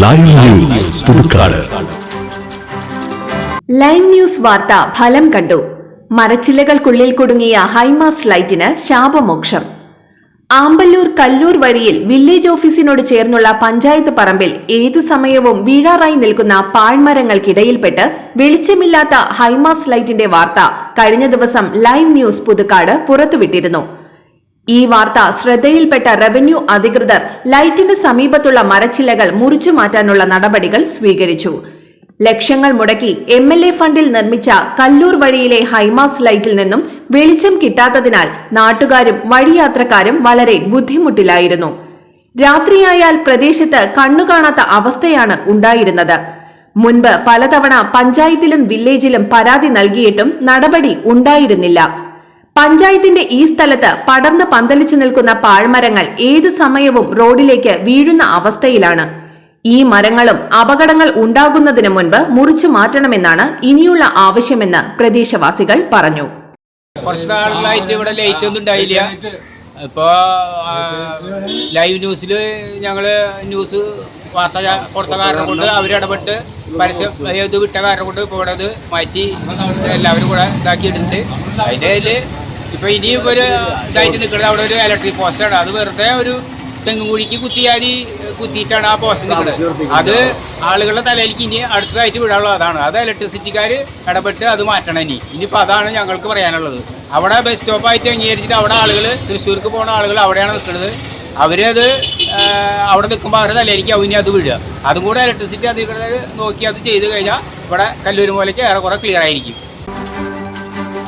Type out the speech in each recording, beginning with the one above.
Live news Puthukkad. Live news വാർത്ത ഫലം കണ്ടു. മരച്ചില്ലകൾക്കുള്ളിൽ കുടുങ്ങിയ ഹൈമാസ് ലൈറ്റിന് ശാപമോക്ഷം. ആമ്പല്ലൂർ കല്ലൂർ വഴിയിൽ വില്ലേജ് ഓഫീസിനോട് ചേർന്നുള്ള പഞ്ചായത്ത് പറമ്പിൽ ഏതു സമയവും വീഴാറായി നിൽക്കുന്ന പാഴ്മരങ്ങൾക്കിടയിൽപ്പെട്ട് വെളിച്ചമില്ലാത്ത ഹൈമാസ് ലൈറ്റിന്റെ വാർത്ത കഴിഞ്ഞ ദിവസം ലൈവ് ന്യൂസ് പുതുക്കാട് പുറത്തുവിട്ടിരുന്നു. ഈ വാർത്ത ശ്രദ്ധയിൽപ്പെട്ട റവന്യൂ അധികൃതർ ലൈറ്റിന് സമീപത്തുള്ള മരച്ചില്ലകൾ മുറിച്ചു മാറ്റാനുള്ള നടപടികൾ സ്വീകരിച്ചു. ലക്ഷങ്ങൾ മുടക്കി എം എൽ എ ഫണ്ടിൽ നിർമ്മിച്ച കല്ലൂർ വഴിയിലെ ഹൈമാസ് ലൈറ്റിൽ നിന്നും വെളിച്ചം കിട്ടാത്തതിനാൽ നാട്ടുകാരും വഴിയാത്രക്കാരും വളരെ ബുദ്ധിമുട്ടിലായിരുന്നു. രാത്രിയായാൽ പ്രദേശത്ത് കണ്ണുകാണാത്ത അവസ്ഥയാണ് ഉണ്ടായിരുന്നത്. മുൻപ് പലതവണ പഞ്ചായത്തിലും വില്ലേജിലും പരാതി നൽകിയിട്ടും നടപടി ഉണ്ടായിരുന്നില്ല. പഞ്ചായത്തിന്റെ ഈ സ്ഥലത്ത് പടർന്ന് പന്തലിച്ചു നിൽക്കുന്ന പാഴ്മരങ്ങൾ ഏത് സമയവും റോഡിലേക്ക് വീഴുന്ന അവസ്ഥയിലാണ്. ഈ മരങ്ങളും അപകടങ്ങൾ ഉണ്ടാകുന്നതിന് മുൻപ് മുറിച്ചു മാറ്റണമെന്നാണ് ഇനിയുള്ള ആവശ്യമെന്ന് പ്രദേശവാസികൾ പറഞ്ഞു. കുറച്ച് നാളുകളായിട്ട് ഇവിടെ ലൈറ്റ് ഒന്നും ഉണ്ടായില്ല. ഇപ്പോ ലൈവ് ന്യൂസിൽ ഞങ്ങൾ ന്യൂസ് വാർത്ത കൊടുത്ത കാരണം കൊണ്ട് അവരിടപെട്ട് പരസ്യം ഇത് വിട്ട കാരണം കൊണ്ട് ഇപ്പോൾ ഇവിടെ അത് മാറ്റി എല്ലാവരും കൂടെ ഇതാക്കിയിട്ടുണ്ട്. അതിന്റെ ഇതിൽ ഇപ്പൊ ഇനിയും ഒരു ഇതായിട്ട് നിൽക്കുന്നത് അവിടെ ഒരു ഇലക്ട്രിക് പോസ്റ്റാണ് അത് വെറുതെ ഒരു തെങ്ങും കുഴിക്ക് കുത്തിയാതി കുത്തിയിട്ടാണ് ആ പോസ്റ്റ് നിൽക്കുന്നത് അത് ആളുകളുടെ തലയിലേക്ക് ഇനി അടുത്തതായിട്ട് വിടാനുള്ള അതാണ്. അത് ഇലക്ട്രിസിറ്റിക്കാർ ഇടപെട്ട് അത് മാറ്റണം ഇനി. ഇനിയിപ്പോൾ അതാണ് ഞങ്ങൾക്ക് പറയാനുള്ളത്. അവിടെ ബസ് സ്റ്റോപ്പായിട്ട് അംഗീകരിച്ചിട്ട് അവിടെ ആളുകൾ തൃശ്ശൂർക്ക് പോണ ആളുകൾ അവിടെയാണ് നിൽക്കുന്നത് അവരത് അവിടെ നിൽക്കുമ്പോൾ അവരുടെ തലയിലേക്ക് ഇനി അത് വീഴുക അതും കൂടെ ഇലക്ട്രിസിറ്റി അധികൃതർ നോക്കി അത് ചെയ്തു കഴിഞ്ഞാൽ ഇവിടെ കല്ലൂർ മൂലയ്ക്ക് ഏറെക്കുറെ ക്ലിയർ ആയിരിക്കും.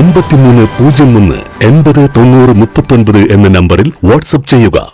എൺപത്തിമൂന്ന് പൂജ്യം ഒന്ന് എൺപത് തൊണ്ണൂറ് മുപ്പത്തൊൻപത് എന്ന നമ്പറിൽ വാട്സപ്പ് ചെയ്യുക.